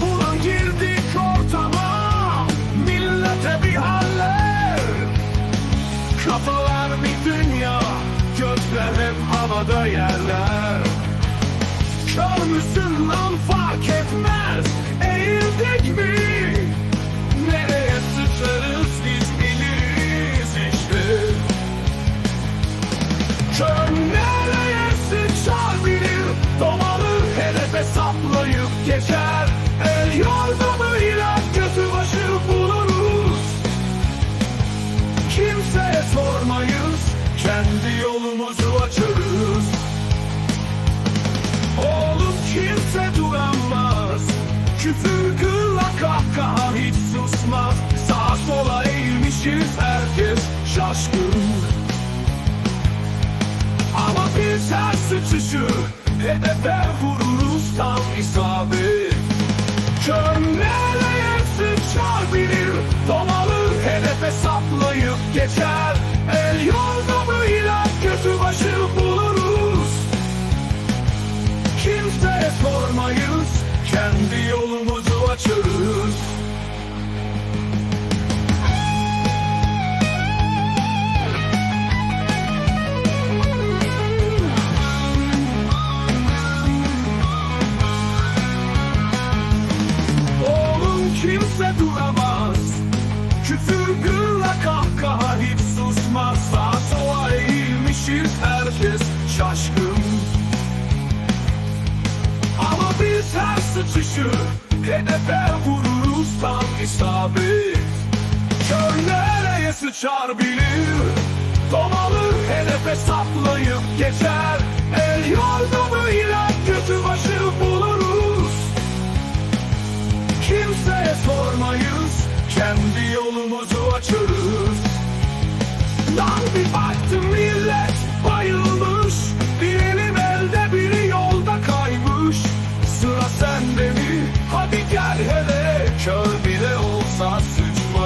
Buna girdik ortama millete bir haller. Kafalar bir dünya gözler hep havada yerler. Geçer. El yordamıyla kötü başı buluruz. Kimseye sormayız Kendi yolumuzu açarız. Oğlum kimse duramaz Küfür gırla kahkaha hiç susmaz. Sağa sola eğilmişiz herkes şaşkın. Ama biz her sıçışı Hedefe vururuz tam isabet geçer. El yordamıyla kötü başı buluruz. Kimseye sormayız Kendi yolumuzu açarız sıçışı Hedefe vururuz tam isabet Kör nereye sıçar bilir. Domalı hedefe saplayıp geçer. El yordamıyla kötü başı buluruz. Kimseye sormayız Kendi yolumuzu bak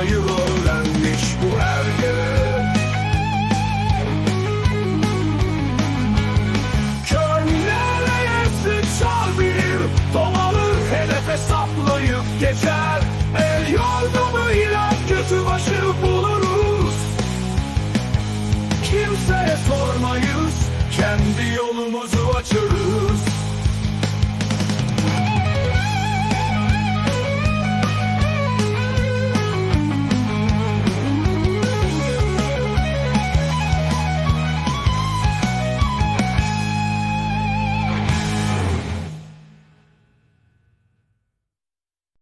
yaşamayı öğrendik bu erge. Körnilere esnik çar hedefe saplayıp geçer. El yordamıyla kötü başı buluruz. Kimseye sormayız Kendi yolumuzu açırız